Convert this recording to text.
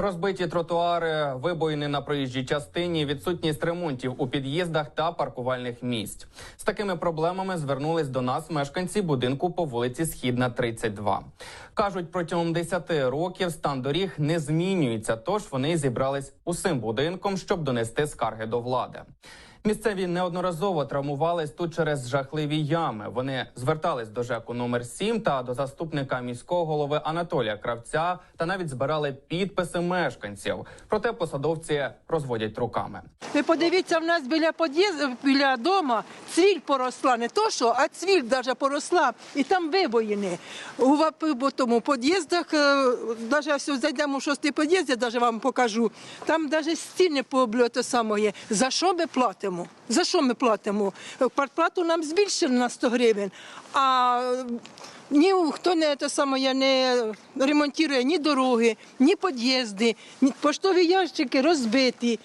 Розбиті тротуари, вибоїни на проїжджій частині, відсутність ремонтів у під'їздах та паркувальних місць. З такими проблемами звернулись до нас мешканці будинку по вулиці Східна, 32. Кажуть, протягом 10 років стан доріг не змінюється, тож вони зібрались усім будинком, щоб донести скарги до влади. Місцеві неодноразово травмувались тут через жахливі ями. Вони звертались до ЖЕКу номер 7 та до заступника міського голови Анатолія Кравця та навіть збирали підписи мешканців. Проте посадовці розводять руками. Ви подивіться, в нас біля під'їзду, біля дома цвіль поросла. Не то що, а цвіль навіть поросла. І там вибоїни. У тому під'їздах, навіть якщо зайдемо в шостий під'їзд, я навіть вам покажу. Там навіть стіни по пообльоти самої. За що ми платимо? За що ми платимо? Квартплату нам збільшили на 100 гривень. А ні хто не те саме не ремонтує ні дороги, ні під'їзди, ні поштові ящики розбиті.